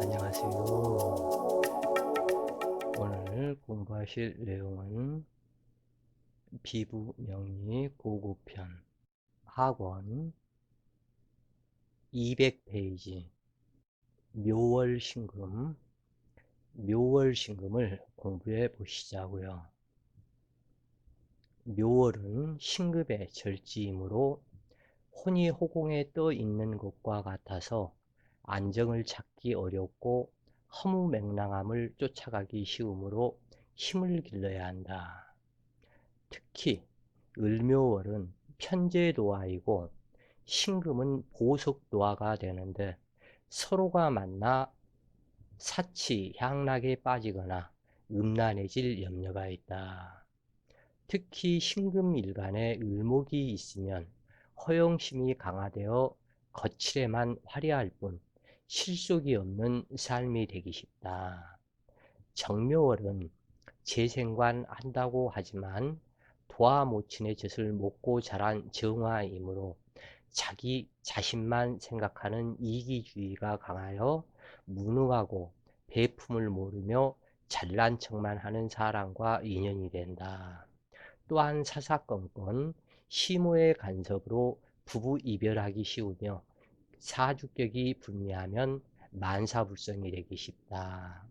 안녕하세요. 오늘 공부하실 내용은 비부 명리 고고편 학원 200페이지 묘월 신금 묘월 신금을 공부해 보시자고요. 묘월은 신급의 절지이므로 혼이 호공에 떠 있는 것과 같아서 안정을 찾기 어렵고 허무맹랑함을 쫓아가기 쉬우므로 힘을 길러야 한다. 특히 을묘월은 편제도화이고 신금은 보석도화가 되는데 서로가 만나 사치, 향락에 빠지거나 음란해질 염려가 있다. 특히 신금일간에 을목이 있으면 허영심이 강화되어 거칠에만 화려할 뿐 실속이 없는 삶이 되기 쉽다. 정묘월은 재생관 한다고 하지만 도화 모친의 젖을 먹고 자란 정화이므로 자기 자신만 생각하는 이기주의가 강하여 무능하고 배품을 모르며 잘난 척만 하는 사람과 인연이 된다. 또한 사사건건 시모의 간섭으로 부부 이별하기 쉬우며 사주격이 불미하면 만사불성이 되기 쉽다.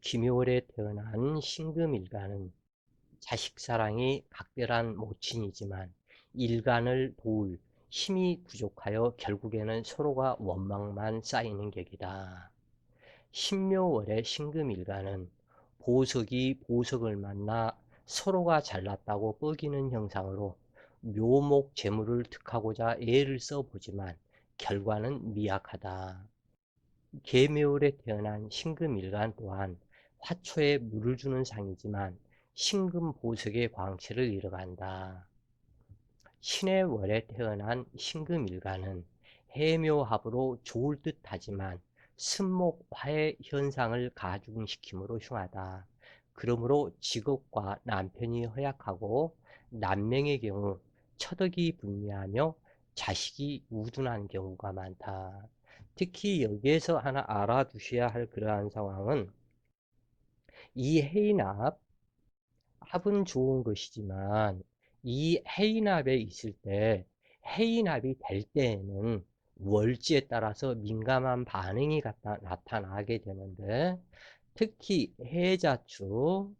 김효월에 태어난 신금일간은 자식 사랑이 각별한 모친이지만 일간을 도울 힘이 부족하여 결국에는 서로가 원망만 쌓이는 격이다. 신묘월의 신금일간은 보석이 보석을 만나 서로가 잘났다고 뻐기는 형상으로 묘목 재물을 득하고자 애를 써보지만 결과는 미약하다. 개묘월에 태어난 신금일간 또한 화초에 물을 주는 상이지만 신금 보석의 광채를 잃어간다. 신의 월에 태어난 신금일간은 해묘합으로 좋을 듯 하지만 승목화의 현상을 가중시키므로 흉하다. 그러므로 직업과 남편이 허약하고 남명의 경우 처덕이 불미하며 자식이 우둔한 경우가 많다. 특히 여기에서 하나 알아두셔야 할 그러한 상황은 이 해인합, 합은 좋은 것이지만 이 해인합에 있을 때 해인합이 될 때에는 월지에 따라서 민감한 반응이 갖다 나타나게 되는데 특히 해자축,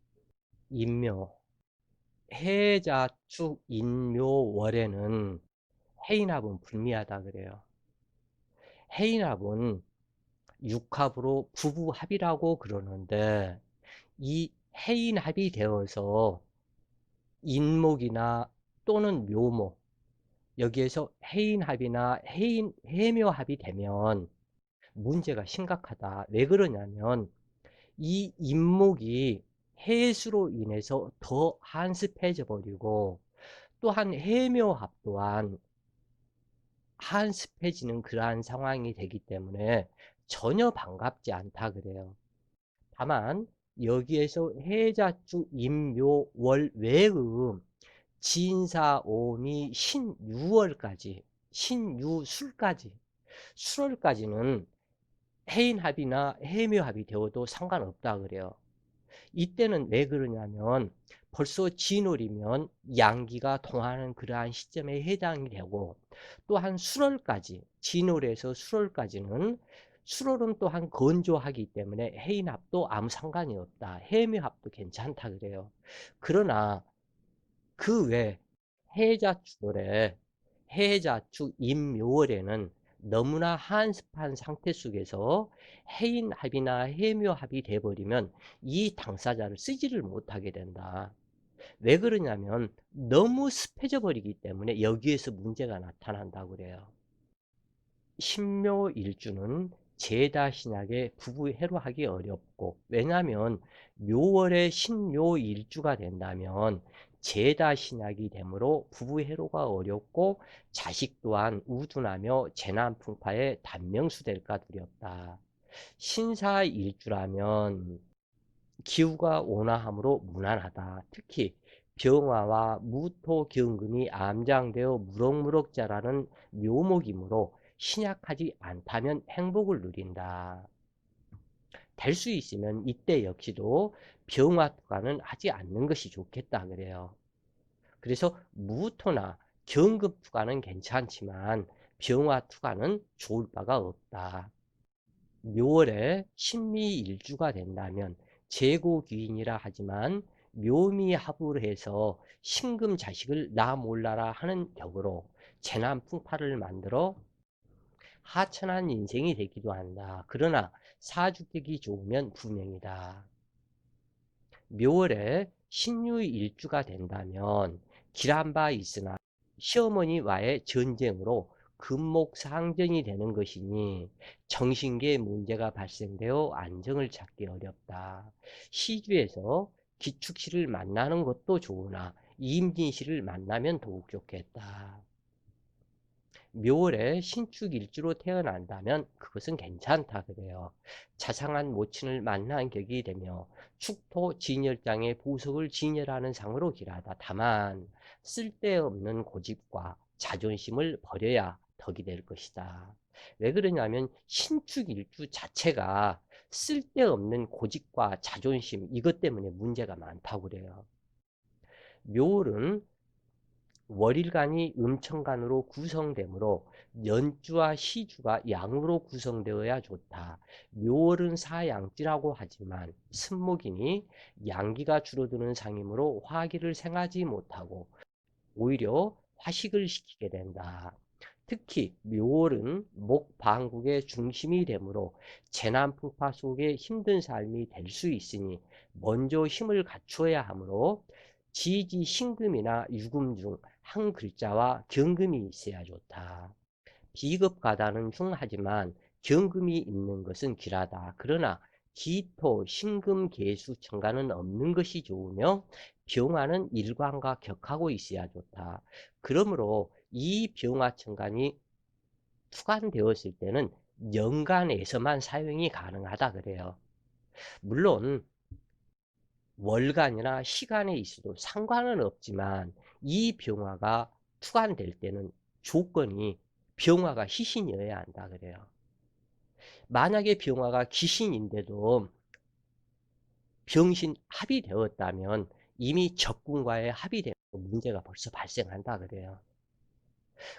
인묘, 해자축, 인묘월에는 해인합은 불미하다 그래요. 해인합은 육합으로 부부합이라고 그러는데 이 해인합이 되어서 인목이나 또는 묘목 여기에서 해인합이나 해인 해묘합이 되면 문제가 심각하다. 왜 그러냐면 이 인목이 해수로 인해서 더 한습해져 버리고 또한 해묘합 또한 한습해지는 그러한 상황이 되기 때문에 전혀 반갑지 않다 그래요. 다만 여기에서 해자주 임묘월 외의 진사 오미 신유월까지 신유술까지 술월까지는 해인합이나 해묘합이 되어도 상관없다 그래요. 이때는 왜 그러냐면 벌써 진월이면 양기가 동하는 그러한 시점에 해당이 되고 또한 수월까지 진월에서 수월까지는 수월은 또한 건조하기 때문에 해인합도 아무 상관이 없다. 해묘합도 괜찮다 그래요. 그러나 그 외 해자축월에 해자축 임묘월에는 너무나 한습한 상태 속에서 해인합이나 해묘합이 돼버리면 이 당사자를 쓰지를 못하게 된다. 왜 그러냐면 너무 습해져 버리기 때문에 여기에서 문제가 나타난다고 그래요. 신묘 일주는 제다 신약에 부부해로 하기 어렵고 왜냐하면 묘월에 신묘 일주가 된다면 제다 신약이 되므로 부부해로가 어렵고 자식 또한 우둔하며 재난 풍파에 단명수될까 두렵다. 신사 일주라면 기후가 온화함으로 무난하다. 특히 병화와 무토경금이 암장되어 무럭무럭 자라는 묘목이므로 신약하지 않다면 행복을 누린다. 될 수 있으면 이때 역시도 병화 투과는 하지 않는 것이 좋겠다 그래요. 그래서 무토나 경급 투과는 괜찮지만 병화 투과는 좋을 바가 없다. 묘월에 신미일주가 된다면 재고귀인이라 하지만 묘미합을 해서 신금 자식을 나 몰라라 하는 격으로 재난 풍파를 만들어 하천한 인생이 되기도 한다. 그러나 사주택이 좋으면 분명이다. 묘월에 신유일주가 된다면 길한 바 있으나 시어머니와의 전쟁으로 금목 상전이 되는 것이니 정신계 문제가 발생되어 안정을 찾기 어렵다. 시주에서 기축시를 만나는 것도 좋으나 임진시를 만나면 더욱 좋겠다. 묘월에 신축일주로 태어난다면 그것은 괜찮다 그래요. 자상한 모친을 만난 격이 되며 축토 진열장의 보석을 진열하는 상으로 길하다. 다만 쓸데없는 고집과 자존심을 버려야 덕이 될 것이다. 왜 그러냐면 신축 일주 자체가 쓸데없는 고집과 자존심 이것 때문에 문제가 많다고 그래요. 묘월은 월일간이 음천간으로 구성되므로 연주와 시주가 양으로 구성되어야 좋다. 묘월은 사양지라고 하지만 승목이니 양기가 줄어드는 상이므로 화기를 생하지 못하고 오히려 화식을 시키게 된다. 특히 묘월은 목방국의 중심이 되므로 재난 풍파 속에 힘든 삶이 될 수 있으니 먼저 힘을 갖추어야 하므로 지지 신금이나 유금 중 한 글자와 경금이 있어야 좋다. 비급가다는 흉하지만 경금이 있는 것은 길하다. 그러나 기토, 신금, 계수, 천간은 없는 것이 좋으며 병화는 일관과 격하고 있어야 좋다. 그러므로 이 병화 천간이 투간되었을 때는 연간에서만 사용이 가능하다 그래요. 물론 월간이나 시간에 있어도 상관은 없지만 이 병화가 투간될 때는 조건이 병화가 희신이어야 한다 그래요. 만약에 병화가 기신인데도 병신 합이 되었다면 이미 적군과의 합이 되면 문제가 벌써 발생한다 그래요.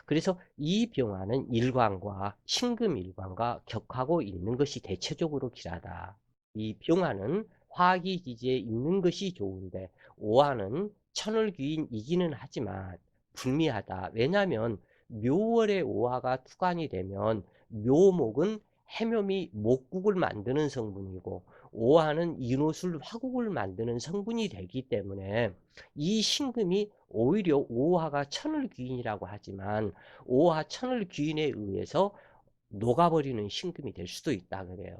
그래서 이 병화는 일광과 신금일광과 격하고 있는 것이 대체적으로 길하다. 이 병화는 화기지지에 있는 것이 좋은데 오화는 천을 귀인 이기는 하지만 불미하다. 왜냐하면 묘월의 오화가 투간이 되면 묘목은 해묘미 목국을 만드는 성분이고 오화는 인호술 화국을 만드는 성분이 되기 때문에 이 신금이 오히려 오화가 천을 귀인이라고 하지만 오화 천을 귀인에 의해서 녹아버리는 신금이 될 수도 있다 그래요.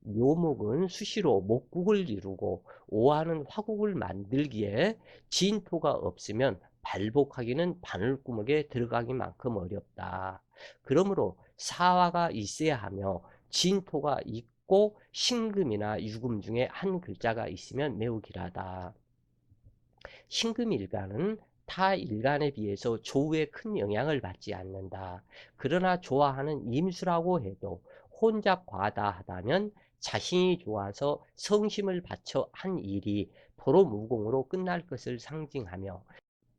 묘목은 수시로 목국을 이루고 오화는 화국을 만들기에 진토가 없으면 발복하기는 바늘구멍에 들어가기만큼 어렵다. 그러므로 사화가 있어야 하며 진토가 있 고 신금이나 유금 중에 한 글자가 있으면 매우 길하다. 신금일간은 타 일간에 비해서 조우에 큰 영향을 받지 않는다. 그러나 좋아하는 임수라고 해도 혼자 과다하다면 자신이 좋아서 성심을 바쳐 한 일이 도로 무공으로 끝날 것을 상징하며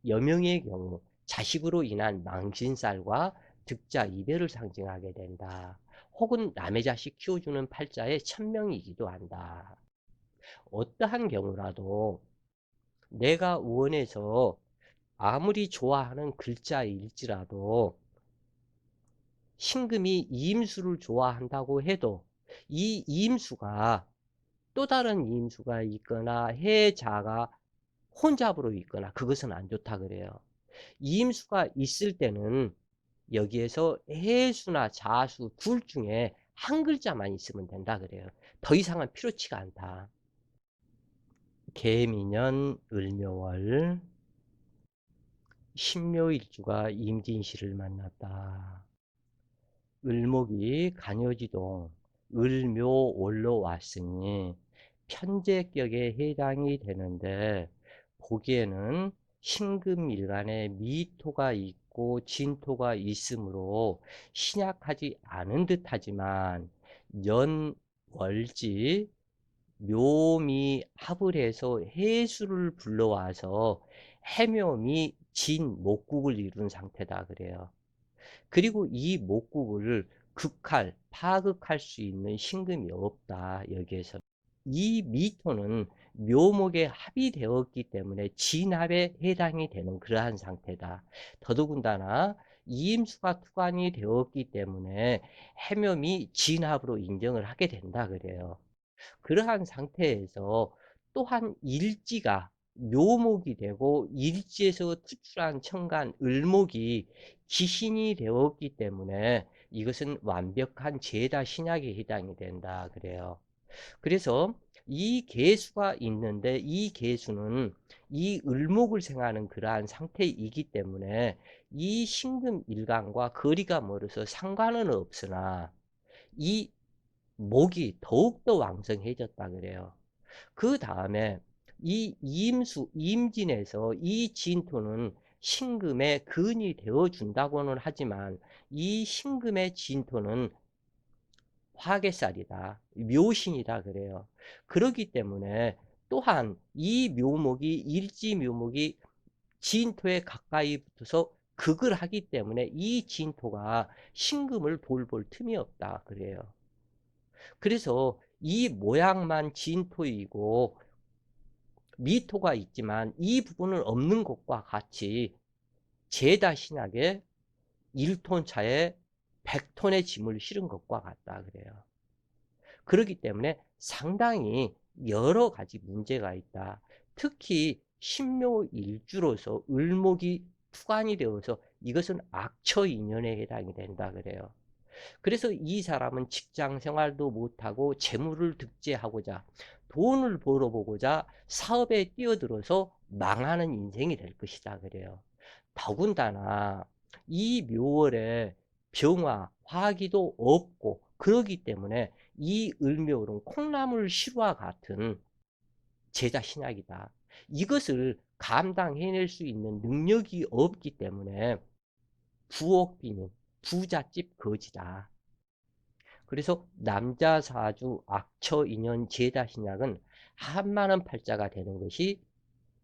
여명의 경우 자식으로 인한 망신살과 득자 이별을 상징하게 된다. 혹은 남의 자식 키워주는 팔자의 천명이기도 한다. 어떠한 경우라도 내가 원해서 아무리 좋아하는 글자일지라도 신금이 이임수를 좋아한다고 해도 이 이임수가 또 다른 이임수가 있거나 해자가 혼잡으로 있거나 그것은 안 좋다 그래요. 이임수가 있을 때는 여기에서 해수나 자수 둘 중에 한 글자만 있으면 된다 그래요. 더 이상은 필요치가 않다. 개미년 을묘월 신묘일주가 임진시를 만났다. 을목이 간여지동 을묘월로 왔으니 편제격에 해당이 되는데 보기에는 신금일간에 미토가 있고 진토가 있으므로 신약하지 않은 듯하지만 연 월지, 묘미 합을 해서 해수를 불러와서 해묘미 진 목국을 이룬 상태다 그래요. 그리고 이 목국을 극할, 파극할 수 있는 신금이 없다. 여기에서. 이 미토는 묘목에 합이 되었기 때문에 진합에 해당이 되는 그러한 상태다. 더더군다나 이임수가 투관이 되었기 때문에 해묘미 진합으로 인정을 하게 된다 그래요. 그러한 상태에서 또한 일지가 묘목이 되고 일지에서 투출한 천간 을목이 기신이 되었기 때문에 이것은 완벽한 제다 신약에 해당이 된다 그래요. 그래서 이 개수가 있는데 이 개수는 이 을목을 생하는 그러한 상태이기 때문에 이 신금 일간과 거리가 멀어서 상관은 없으나 이 목이 더욱더 왕성해졌다 그래요. 그 다음에 이 임수, 임진에서 이 진토는 신금의 근이 되어 준다고는 하지만 이 신금의 진토는 화개살이다. 묘신이다 그래요. 그렇기 때문에 또한 이 묘목이 일지 묘목이 진토에 가까이 붙어서 극을 하기 때문에 이 진토가 신금을 돌볼 틈이 없다 그래요. 그래서 이 모양만 진토이고 미토가 있지만 이 부분은 없는 것과 같이 제다 신약에 1톤 차에 100톤의 짐을 실은 것과 같다 그래요. 그렇기 때문에 상당히 여러 가지 문제가 있다. 특히 신묘 일주로서 을목이 투관이 되어서 이것은 악처 인연에 해당이 된다 그래요. 그래서 이 사람은 직장 생활도 못하고 재물을 득제하고자 돈을 벌어보고자 사업에 뛰어들어서 망하는 인생이 될 것이다 그래요. 더군다나 이 묘월에 병화, 화기도 없고 그러기 때문에 이 을묘는 콩나물 실화 같은 제자 신약이다. 이것을 감당해낼 수 있는 능력이 없기 때문에 부옥비는 부잣집 거지다. 그래서 남자 사주 악처 인연 제다 신약은 한만원 팔자가 되는 것이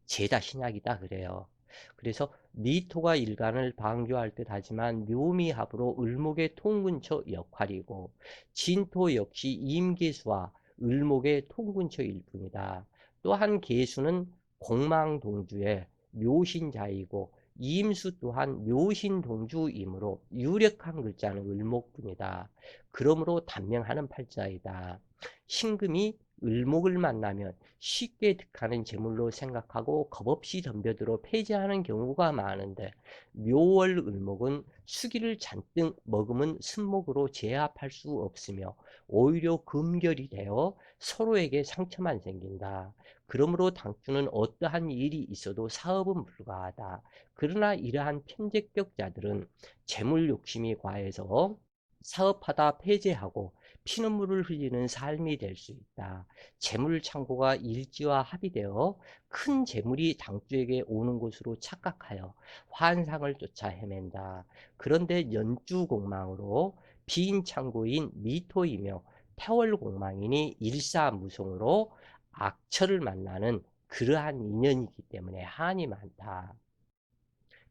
제다 신약이다 그래요. 그래서 미토가 일간을 방조할 듯 하지만 묘미합으로 을목의 통근처 역할이고 진토 역시 임계수와 을목의 통근처일 뿐이다. 또한 계수는 공망동주의 묘신자이고 이임수 또한 묘신동주이므로 유력한 글자는 을목뿐이다. 그러므로 단명하는 팔자이다. 신금이 을목을 만나면 쉽게 득하는 제물로 생각하고 겁없이 덤벼들어 폐지하는 경우가 많은데 묘월 을목은 수기를 잔뜩 머금은 순목으로 제압할 수 없으며 오히려 금결이 되어 서로에게 상처만 생긴다. 그러므로 당주는 어떠한 일이 있어도 사업은 불가하다. 그러나 이러한 편제격자들은 재물 욕심이 과해서 사업하다 폐쇄하고 피눈물을 흘리는 삶이 될 수 있다. 재물 창고가 일지와 합의되어 큰 재물이 당주에게 오는 곳으로 착각하여 환상을 쫓아 헤맨다. 그런데 연주 공망으로 빈 창고인 미토이며 태월 공망이니 일사무성으로 악처를 만나는 그러한 인연이기 때문에 한이 많다.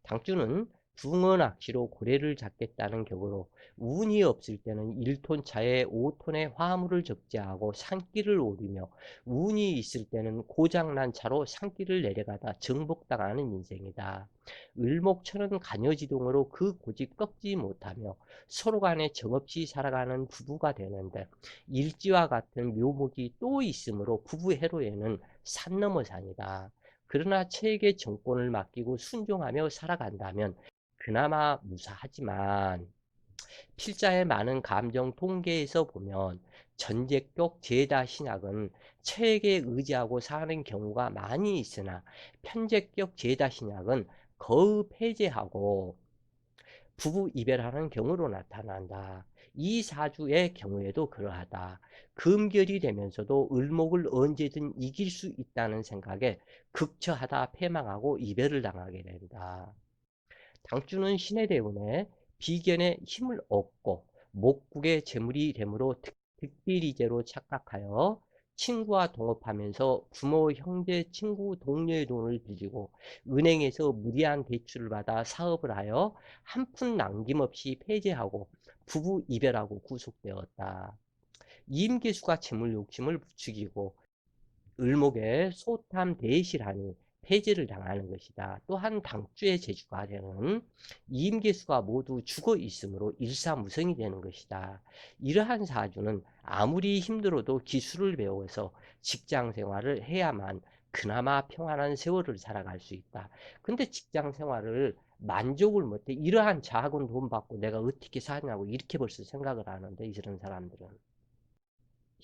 당주는 붕어낚시로 고래를 잡겠다는 격으로 운이 없을 때는 1톤 차에 5톤의 화물을 적재하고 산길을 오르며 운이 있을 때는 고장난 차로 산길을 내려가다 정복당하는 인생이다. 을목처럼 간여지동으로 그 고집 꺾지 못하며 서로 간에 정없이 살아가는 부부가 되는데 일지와 같은 묘목이 또 있으므로 부부 해로에는 산 넘어 산이다. 그러나 체에게 정권을 맡기고 순종하며 살아간다면 그나마 무사하지만 필자의 많은 감정 통계에서 보면 전제격 제다 신약은 체에게 의지하고 사는 경우가 많이 있으나 편제격 제다 신약은 거의 폐제하고 부부 이별하는 경우로 나타난다. 이 사주의 경우에도 그러하다. 금결이 되면서도 을목을 언제든 이길 수 있다는 생각에 극처하다 패망하고 이별을 당하게 된다. 당주는 신의 대운에 비견의 힘을 얻고 목국의 재물이 되므로 득비리제로 착각하여 친구와 동업하면서 부모, 형제, 친구, 동료의 돈을 빌리고 은행에서 무리한 대출을 받아 사업을 하여 한 푼 남김없이 폐지하고 부부 이별하고 구속되었다. 이임계수가 재물 욕심을 부추기고 을목에 소탐 대실하니 폐지를 당하는 것이다. 또한 당주의 재주가 되는 이임계수가 모두 죽어 있으므로 일사무성이 되는 것이다. 이러한 사주는 아무리 힘들어도 기술을 배워서 직장 생활을 해야만 그나마 평안한 세월을 살아갈 수 있다. 근데 직장 생활을 만족을 못해 이러한 작은 돈 받고 내가 어떻게 사냐고 이렇게 벌써 생각을 하는데 이런 사람들은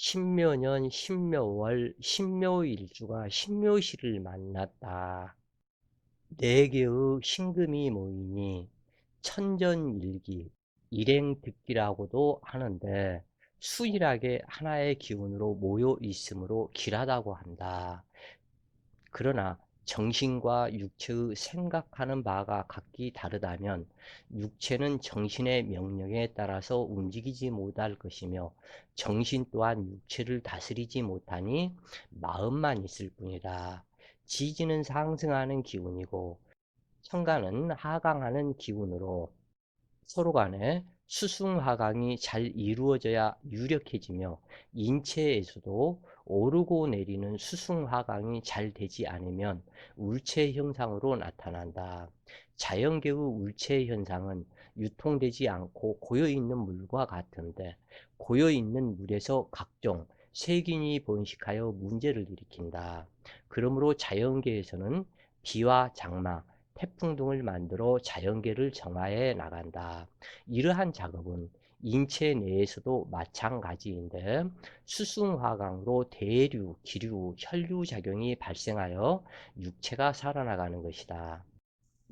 신묘년 신묘월 신묘일주가 신묘시를 만났다. 네 개의 신금이 모이니 천전일기 일행득기라고도 하는데 수일하게 하나의 기운으로 모여 있으므로 길하다고 한다. 그러나 정신과 육체의 생각하는 바가 각기 다르다면 육체는 정신의 명령에 따라서 움직이지 못할 것이며 정신 또한 육체를 다스리지 못하니 마음만 있을 뿐이다. 지지는 상승하는 기운이고 천간은 하강하는 기운으로 서로 간에 수승하강이 잘 이루어져야 유력해지며 인체에서도 오르고 내리는 수승하강이 잘 되지 않으면 울체 현상으로 나타난다. 자연계의 울체 현상은 유통되지 않고 고여있는 물과 같은데 고여있는 물에서 각종 세균이 번식하여 문제를 일으킨다. 그러므로 자연계에서는 비와 장마, 태풍 등을 만들어 자연계를 정화해 나간다. 이러한 작업은 인체 내에서도 마찬가지인데 수승화강으로 대류, 기류, 혈류 작용이 발생하여 육체가 살아나가는 것이다.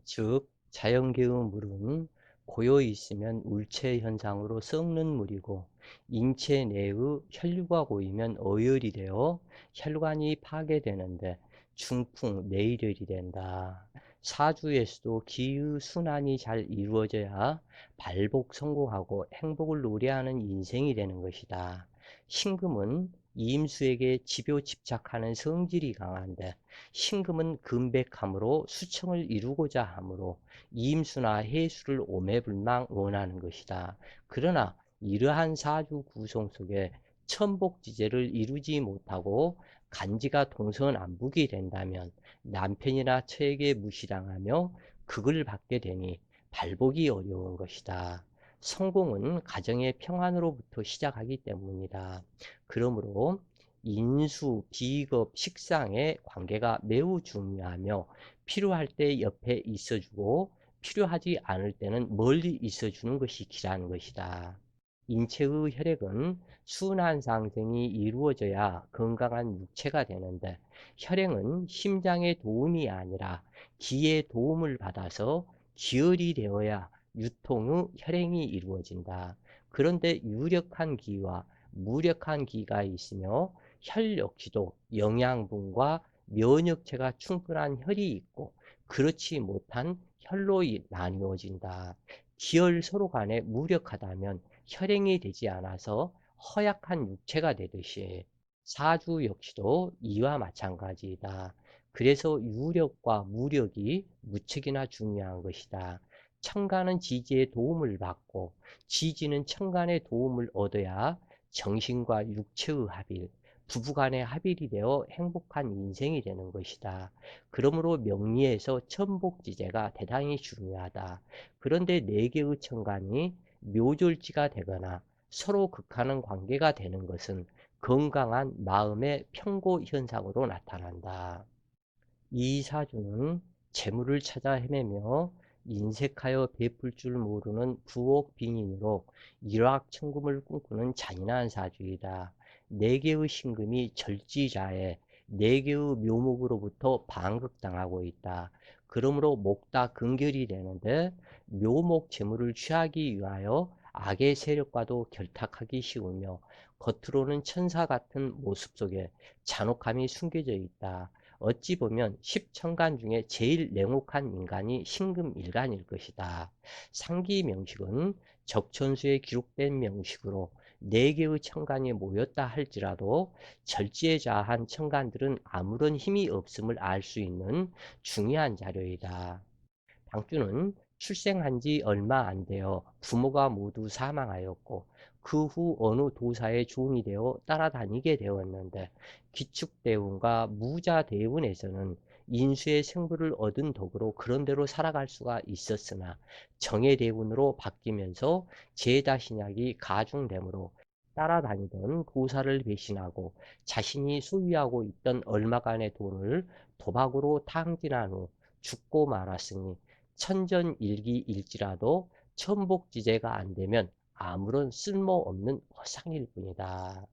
즉 자연계의 물은 고여 있으면 울체 현상으로 썩는 물이고 인체 내의 혈류가 고이면 어혈이 되어 혈관이 파괴되는데 중풍, 내일혈이 된다. 사주에서도 기의 순환이 잘 이루어져야 발복 성공하고 행복을 노래하는 인생이 되는 것이다. 신금은 이임수에게 집요 집착하는 성질이 강한데 신금은 금백함으로 수청을 이루고자 하므로 이임수나 해수를 오매불망 원하는 것이다. 그러나 이러한 사주 구성 속에 천복지제를 이루지 못하고 간지가 동서남북이 된다면 남편이나 처에게 무시당하며 극을 받게 되니 발복이 어려운 것이다. 성공은 가정의 평안으로부터 시작하기 때문이다. 그러므로 인수, 비겁, 식상의 관계가 매우 중요하며 필요할 때 옆에 있어주고 필요하지 않을 때는 멀리 있어주는 것이 기라는 것이다. 인체의 혈액은 순환 상생이 이루어져야 건강한 육체가 되는데 혈액은 심장의 도움이 아니라 기의 도움을 받아서 기혈이 되어야 유통의 혈행이 이루어진다. 그런데 유력한 기와 무력한 기가 있으며 혈 역시도 영양분과 면역체가 충분한 혈이 있고 그렇지 못한 혈로 나누어진다. 기혈 서로 간에 무력하다면 혈행이 되지 않아서 허약한 육체가 되듯이 사주 역시도 이와 마찬가지이다. 그래서 유력과 무력이 무척이나 중요한 것이다. 천간은 지지의 도움을 받고 지지는 천간의 도움을 얻어야 정신과 육체의 합일, 부부간의 합일이 되어 행복한 인생이 되는 것이다. 그러므로 명리에서 천복지제가 대단히 중요하다. 그런데 네 개의 천간이 묘졸지가 되거나 서로 극하는 관계가 되는 것은 건강한 마음의 평고 현상으로 나타난다. 이 사주는 재물을 찾아 헤매며 인색하여 베풀 줄 모르는 부옥 빙인으로 일확천금을 꿈꾸는 잔인한 사주이다. 네 개의 신금이 절지자에 네 개의 묘목으로부터 반극당하고 있다. 그러므로 목다 근결이 되는데 묘목 재물을 취하기 위하여 악의 세력과도 결탁하기 쉬우며 겉으로는 천사 같은 모습 속에 잔혹함이 숨겨져 있다. 어찌 보면 십천간 중에 제일 냉혹한 인간이 신금일간일 것이다. 상기 명식은 적천수에 기록된 명식으로 4개의 천간이 모였다 할지라도 절지에 자한 천간들은 아무런 힘이 없음을 알 수 있는 중요한 자료이다. 방주는 출생한 지 얼마 안 되어 부모가 모두 사망하였고 그 후 어느 도사의 종이 되어 따라다니게 되었는데 기축대운과 무자대운에서는 인수의 생부를 얻은 덕으로 그런대로 살아갈 수가 있었으나 정예대운으로 바뀌면서 제다 신약이 가중되므로 따라다니던 도사를 배신하고 자신이 소유하고 있던 얼마간의 돈을 도박으로 탕진한 후 죽고 말았으니 천전일기일지라도 천복지제가 안 되면 아무런 쓸모없는 허상일 뿐이다.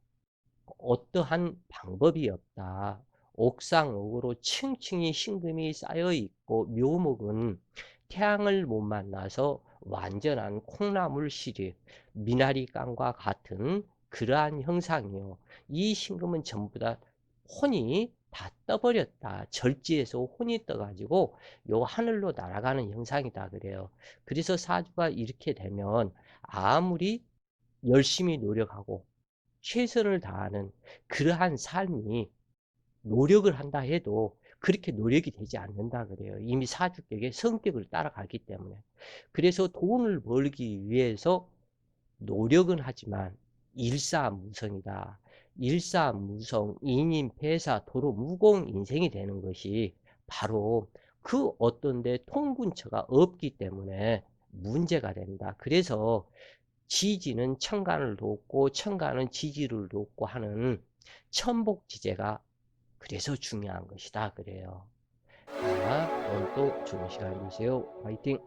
어떠한 방법이 없다. 옥상옥으로 층층이 신금이 쌓여 있고 묘목은 태양을 못 만나서 완전한 콩나물 시리, 미나리깡과 같은 그러한 형상이요. 이 신금은 전부 다 혼이 다 떠버렸다. 절지에서 혼이 떠가지고 요 하늘로 날아가는 형상이다 그래요. 그래서 사주가 이렇게 되면 아무리 열심히 노력하고 최선을 다하는 그러한 삶이 노력을 한다 해도 그렇게 노력이 되지 않는다 그래요. 이미 사주격의 성격을 따라가기 때문에. 그래서 돈을 벌기 위해서 노력은 하지만 일사무성이다. 일사무성, 인인폐사, 도로 무공 인생이 되는 것이 바로 그 어떤 데 통근처가 없기 때문에 문제가 된다. 그래서 지지는 천간을 돕고 천간은 지지를 돕고 하는 천복지제가 그래서 중요한 것이다 그래요. 자, 오늘 또 좋은 시간 되세요. 화이팅!